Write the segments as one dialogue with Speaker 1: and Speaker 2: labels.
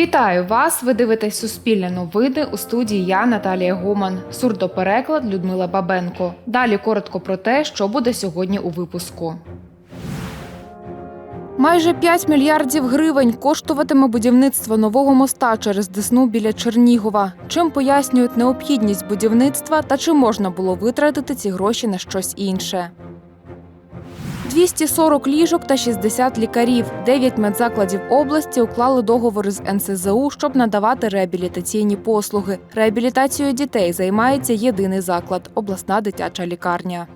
Speaker 1: Вітаю вас! Ви дивитесь Суспільне новини у студії я Наталія Гоман. Сурдопереклад Людмила Бабенко. Далі коротко про те, що буде сьогодні у випуску. Майже 5 мільярдів гривень коштуватиме будівництво нового моста через Десну біля Чернігова. Чим пояснюють необхідність будівництва та чи можна було витратити ці гроші на щось інше? 240 ліжок та 60 лікарів. Дев'ять медзакладів області уклали договори з НСЗУ, щоб надавати реабілітаційні послуги. Реабілітацією дітей займається єдиний заклад обласна дитяча лікарня.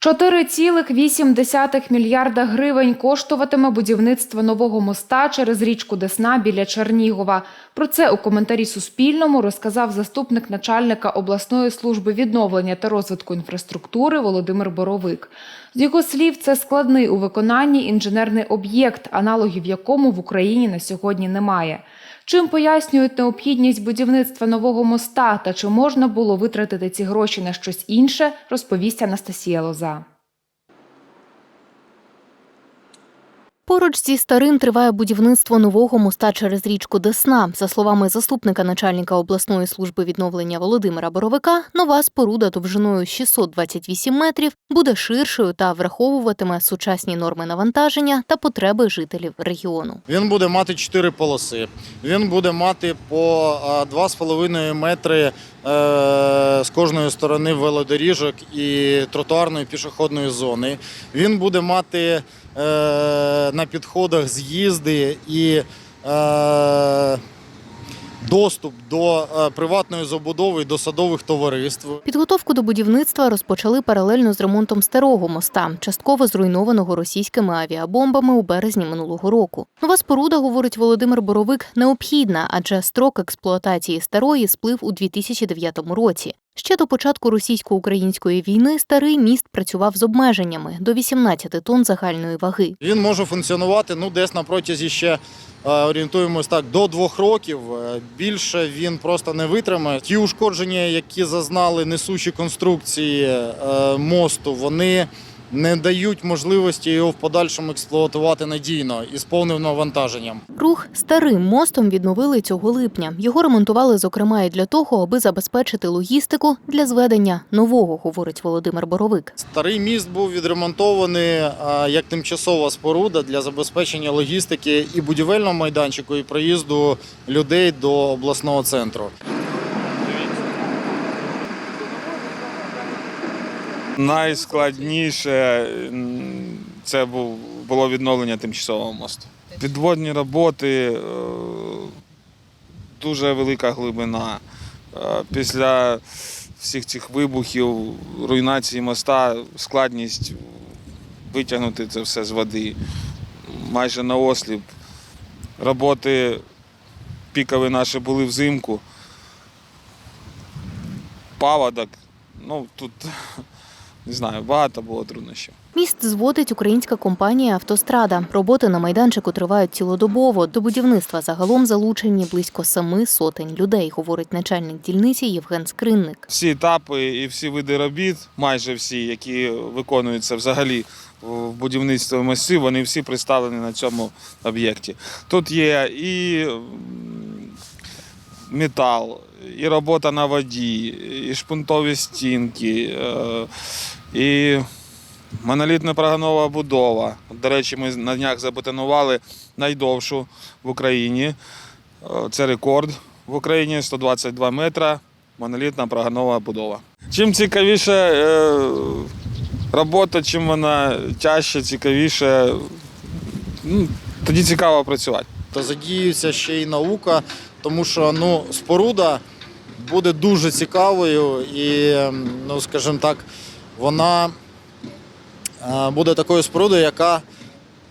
Speaker 1: 4,8 мільярда гривень коштуватиме будівництво нового моста через річку Десна біля Чернігова. Про це у коментарі Суспільному розказав заступник начальника обласної служби відновлення та розвитку інфраструктури Володимир Боровик. З його слів, це складний у виконанні інженерний об'єкт, аналогів якому в Україні на сьогодні немає. Чим пояснюють необхідність будівництва нового моста та чи можна було витратити ці гроші на щось інше, розповість Анастасія Лоза.
Speaker 2: Поруч зі старим триває будівництво нового моста через річку Десна. За словами заступника начальника обласної служби відновлення Володимира Боровика, нова споруда довжиною 628 метрів буде ширшою та враховуватиме сучасні норми навантаження та потреби жителів регіону.
Speaker 3: Він буде мати 4 полоси. Він буде мати по 2,5 метри е, з кожної сторони велодоріжок і тротуарної пішохідної зони. Він буде мати на підходах з'їзди і е, доступ до е, приватної забудови і до садових товариств.
Speaker 2: Підготовку до будівництва розпочали паралельно з ремонтом старого моста, частково зруйнованого російськими авіабомбами у березні минулого року. Нова споруда, говорить Володимир Боровик, необхідна, адже строк експлуатації старої сплив у 2009 році. Ще до початку російсько-української війни старий міст працював з обмеженнями до 18 тонн загальної ваги.
Speaker 3: Він може функціонувати ну, десь на протязі ще е, орієнтуємось так до двох років. Е, Більше він просто не витримає. Ті ушкодження, які зазнали несучі конструкції е, мосту, вони не дають можливості його в подальшому експлуатувати надійно і з повним навантаженням.
Speaker 2: Рух старим мостом відновили цього липня. Його ремонтували, зокрема, і для того, аби забезпечити логістику для зведення нового, говорить Володимир Боровик.
Speaker 3: Старий міст був відремонтований е, як тимчасова споруда для забезпечення логістики і будівельного майданчику, і проїзду людей до обласного центру.
Speaker 4: Найскладніше це було відновлення тимчасового мосту. Підводні роботи, е, дуже велика глибина. Е, Після всіх цих вибухів, руйнації моста, складність витягнути це все з води майже на осліп. Роботи пікові наші були взимку. Паводок. Ну, тут не знаю, багато було труднощів.
Speaker 2: Міст зводить українська компанія Автострада. Роботи на майданчику тривають цілодобово. До будівництва загалом залучені близько семи сотень людей, говорить начальник дільниці Євген Скринник.
Speaker 4: Всі етапи і всі види робіт, майже всі, які виконуються взагалі в будівництві мостів, вони всі представлені на цьому об'єкті. Тут є і метал, і робота на воді, і шпунтові стінки, і монолітна прогонова будова. До речі, ми на днях забетонували найдовшу в Україні. Е, Це рекорд в Україні 122 метра. Монолітна прогонова будова. Чим цікавіше е, робота, чим вона тяжче, цікавіше, тоді цікаво працювати.
Speaker 3: Та задіюється ще й наука, тому що ну, споруда буде дуже цікавою і, ем, ну, скажімо так, вона е, буде такою спорудою, яка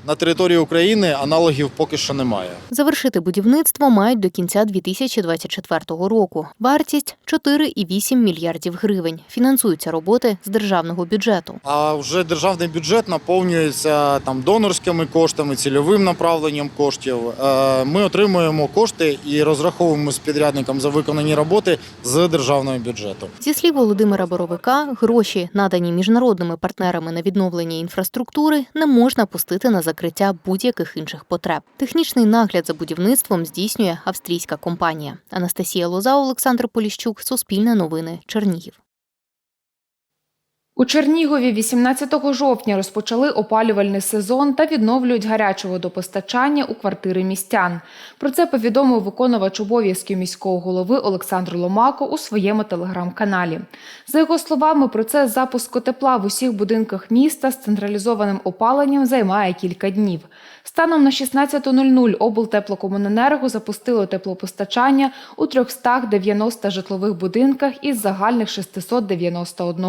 Speaker 3: на території України аналогів поки що немає.
Speaker 2: Завершити будівництво мають до кінця 2024 року. Вартість 4,8 мільярдів гривень. Фінансуються роботи з державного бюджету.
Speaker 3: А вже державний бюджет наповнюється там донорськими коштами, цільовим направленням коштів. Е, Ми отримуємо кошти і розраховуємо з підрядником за виконані роботи з державного бюджету.
Speaker 2: Зі слів Володимира Боровика, гроші, надані міжнародними партнерами на відновлення інфраструктури, не можна пустити на закриття будь-яких інших потреб. Технічний нагляд за будівництвом здійснює австрійська компанія. Анастасія Лоза, Олександр Поліщук, Суспільне новини, Чернігів.
Speaker 1: У Чернігові 18 жовтня розпочали опалювальний сезон та відновлюють гаряче водопостачання у квартири містян. Про це повідомив виконувач обов'язків міського голови Олександр Ломако у своєму телеграм-каналі. За його словами, процес запуску тепла в усіх будинках міста з централізованим опаленням займає кілька днів. Станом на 16.00 облтеплокомуненерго запустило теплопостачання у 390 житлових будинках із загальних 691.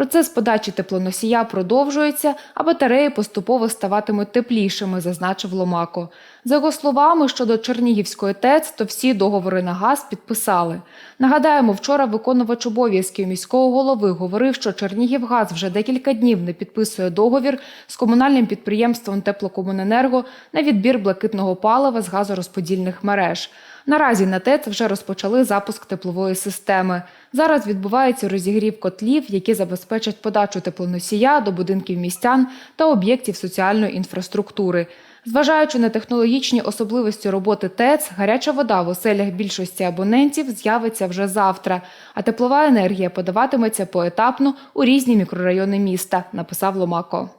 Speaker 1: Процес подачі теплоносія продовжується, а батареї поступово ставатимуть теплішими, зазначив Ломако. За його словами, щодо Чернігівської ТЕЦ, то всі договори на газ підписали. Нагадаємо, вчора виконувач обов'язків міського голови говорив, що Чернігівгаз вже декілька днів не підписує договір з комунальним підприємством Теплокомуненерго на відбір блакитного палива з газорозподільних мереж. Наразі на ТЕЦ вже розпочали запуск теплової системи. Зараз відбувається розігрів котлів, які забезпечать подачу теплоносія до будинків містян та об'єктів соціальної інфраструктури. Зважаючи на технологічні особливості роботи ТЕЦ, гаряча вода в оселях більшості абонентів з'явиться вже завтра, а теплова енергія подаватиметься поетапно у різні мікрорайони міста, написав Ломако.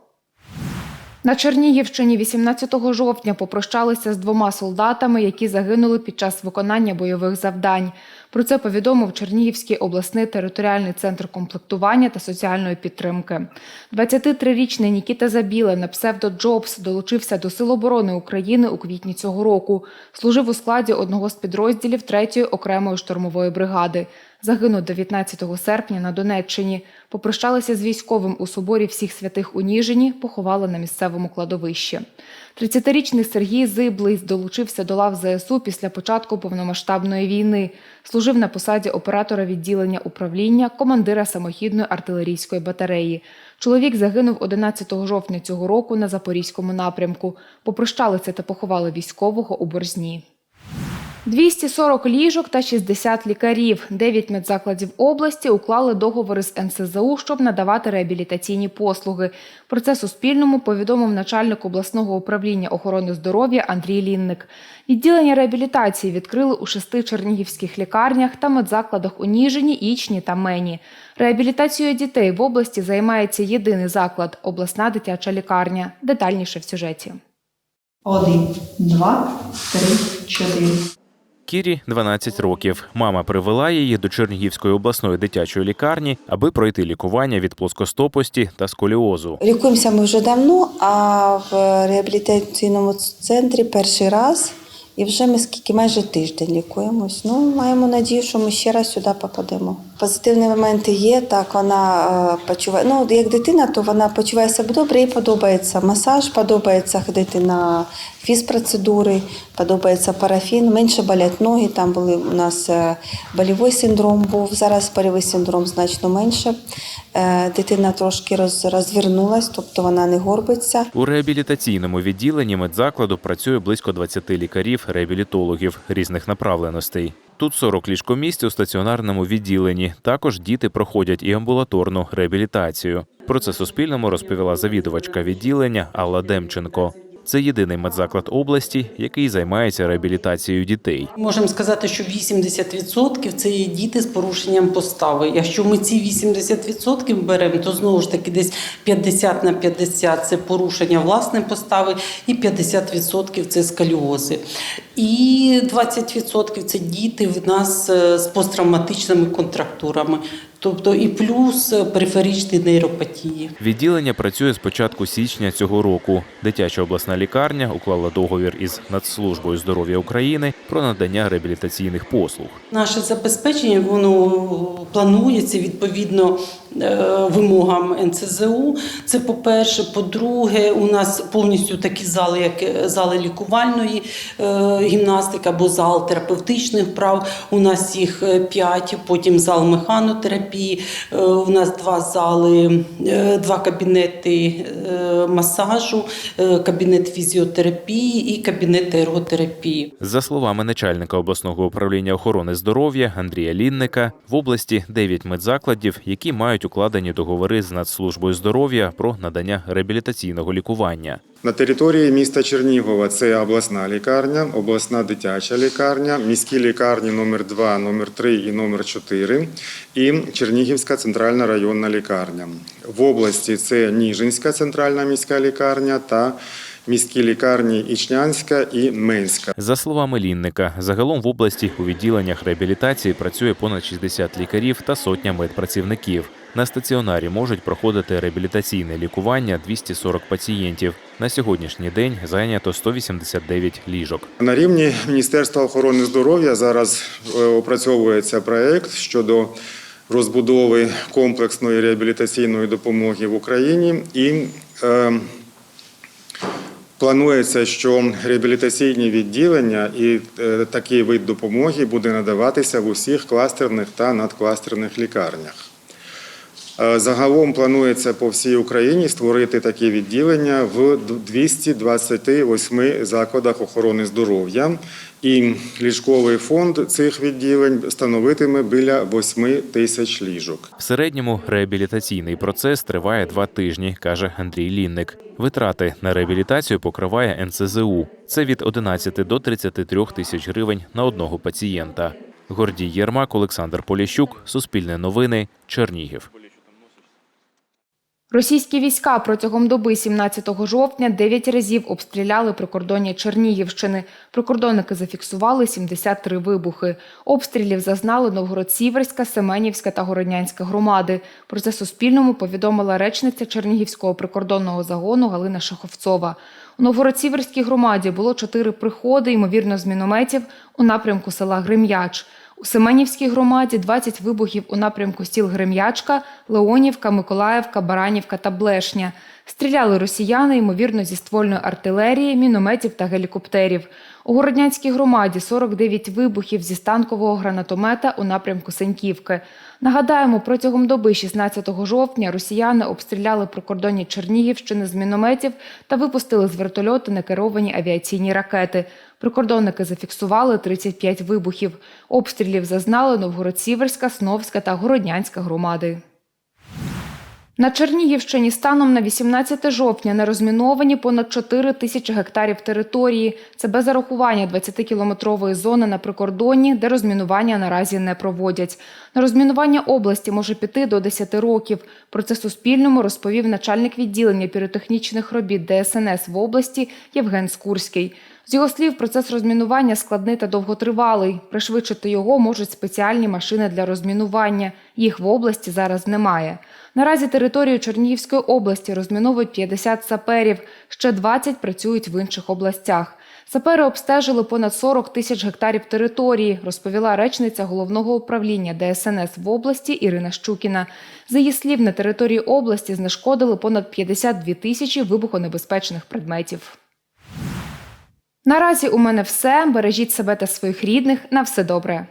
Speaker 1: На Чернігівщині 18 жовтня попрощалися з двома солдатами, які загинули під час виконання бойових завдань. Про це повідомив Чернігівський обласний територіальний центр комплектування та соціальної підтримки. 23-річний Нікіта Забіле на псевдо Джобс долучився до Сил оборони України у квітні цього року. Служив у складі одного з підрозділів 3-ї окремої штурмової бригади. Загинув 19 серпня на Донеччині. Попрощалися з військовим у соборі всіх святих у Ніжині, поховали на місцевому кладовищі. 30-річний Сергій Зиблий долучився до лав ЗСУ після початку повномасштабної війни. Служив на посаді оператора відділення управління, командира самохідної артилерійської батареї. Чоловік загинув 11 жовтня цього року на Запорізькому напрямку. Попрощалися та поховали військового у Борзні. 240 ліжок та 60 лікарів. Дев'ять медзакладів області уклали договори з НСЗУ, щоб надавати реабілітаційні послуги. Про це Суспільному повідомив начальник обласного управління охорони здоров'я Андрій Лінник. Відділення реабілітації відкрили у шести чернігівських лікарнях та медзакладах у Ніжині, Ічні та Мені. Реабілітацією дітей в області займається єдиний заклад обласна дитяча лікарня. Детальніше в сюжеті.
Speaker 5: Один, два, три, чотири.
Speaker 6: Кірі 12 років. Мама привела її до Чернігівської обласної дитячої лікарні, аби пройти лікування від плоскостопості та сколіозу.
Speaker 7: Лікуємося ми вже давно, а в реабілітаційному центрі перший раз. І вже ми скільки майже тиждень лікуємось. Ну, маємо надію, що ми ще раз сюди попадемо. Позитивні моменти є. Так, вона е, почуває. Ну, як дитина, то вона почуває себе добре, їй подобається масаж, подобається ходити на фізпроцедури, подобається парафін, менше болять ноги. Там були у нас е, болівий синдром був. Зараз болівий синдром значно менше. Е, Дитина трошки роз, розвернулась, тобто вона не горбиться.
Speaker 6: У реабілітаційному відділенні медзакладу працює близько 20 лікарів-реабілітологів різних направленостей. Тут 40 ліжкомісць у стаціонарному відділенні. Також діти проходять і амбулаторну реабілітацію. Про це Суспільному розповіла завідувачка відділення Алла Демченко. Це єдиний медзаклад області, який займається реабілітацією дітей.
Speaker 8: Можемо сказати, що 80% це є діти з порушенням постави. Якщо ми ці 80% беремо, то знову ж таки десь 50 на 50 – це порушення власної постави, і 50% – це сколіози. І 20% – це діти в нас е, з посттравматичними контрактурами, тобто і плюс е, периферичні нейропатії.
Speaker 6: Відділення працює з початку січня цього року. Дитяча обласна лікарня уклала договір із Нацслужбою здоров'я України про надання реабілітаційних послуг.
Speaker 8: Наше забезпечення воно планується відповідно вимогам НЦЗУ. Це по-перше. По-друге, у нас повністю такі зали, як е, зали лікувальної е, гімнастики або зал терапевтичних вправ. У нас їх е, п'ять, потім зал механотерапії. Е, У нас два зали, е, два кабінети е, масажу, е, кабінет фізіотерапії і кабінет ерготерапії.
Speaker 6: За словами начальника обласного управління охорони здоров'я Андрія Лінника, в області 9 медзакладів, які мають укладені договори з Нацслужбою здоров'я про надання реабілітаційного лікування.
Speaker 9: На території міста Чернігова це обласна лікарня, обласна дитяча лікарня, міські лікарні номер 2 номер 3 і номер 4 і Чернігівська центральна районна лікарня. В області це Ніжинська центральна міська лікарня та міські лікарні Ічнянська і Менська.
Speaker 6: За словами Лінника, загалом в області у відділеннях реабілітації працює понад 60 лікарів та сотня медпрацівників. На стаціонарі можуть проходити реабілітаційне лікування 240 пацієнтів. На сьогоднішній день зайнято 189 ліжок.
Speaker 9: На рівні Міністерства охорони здоров'я зараз е, опрацьовується проект щодо розбудови комплексної реабілітаційної допомоги в Україні і е, Планується, що реабілітаційні відділення і е, такий вид допомоги буде надаватися в усіх кластерних та надкластерних лікарнях. Е, Загалом планується по всій Україні створити такі відділення в 228 закладах охорони здоров'я, і ліжковий фонд цих відділень становитиме біля 8 тисяч ліжок.
Speaker 6: В середньому реабілітаційний процес триває два тижні, каже Андрій Лінник. Витрати на реабілітацію покриває НСЗУ. Це від 11 до 33 тисяч гривень на одного пацієнта. Гордій Єрмак, Олександр Поліщук, Суспільне новини, Чернігів.
Speaker 1: Російські війська протягом доби 17 жовтня 9 разів обстріляли прикордоння Чернігівщини. Прикордонники зафіксували 73 вибухи. Обстрілів зазнали Новгород-Сіверська, Семенівська та Городнянська громади. Про це Суспільному повідомила речниця Чернігівського прикордонного загону Галина Шаховцова. У Новгород-Сіверській громаді було чотири приходи, ймовірно, з мінометів у напрямку села Грим'яч. У Семенівській громаді 20 вибухів у напрямку сіл Грем'ячка, Леонівка, Миколаївка, Баранівка та Блешня. Стріляли росіяни, ймовірно, зі ствольної артилерії, мінометів та гелікоптерів. У Городнянській громаді 49 вибухів зі станкового гранатомета у напрямку Сеньківки. Нагадаємо, протягом доби 16 жовтня росіяни обстріляли прикордонні Чернігівщини з мінометів та випустили з вертольоту некеровані авіаційні ракети. Прикордонники зафіксували 35 вибухів. Обстрілів зазнали Новгород-Сіверська, Сновська та Городнянська громади. На Чернігівщині станом на 18 жовтня не розміновані понад 4 тисячі гектарів території. Це без зарахування 20-кілометрової зони на прикордонні, де розмінування наразі не проводять. На розмінування області може піти до 10 років. Про це Суспільному розповів начальник відділення піротехнічних робіт ДСНС в області Євген Скурський. З його слів, процес розмінування складний та довготривалий. Пришвидшити його можуть спеціальні машини для розмінування. Їх в області зараз немає. Наразі територію Чернігівської області розміновують 50 саперів, ще 20 працюють в інших областях. Сапери обстежили понад 40 тисяч гектарів території, розповіла речниця головного управління ДСНС в області Ірина Щукіна. За її слів, на території області знешкодили понад 52 тисячі вибухонебезпечних предметів. Наразі у мене все. Бережіть себе та своїх рідних. На все добре.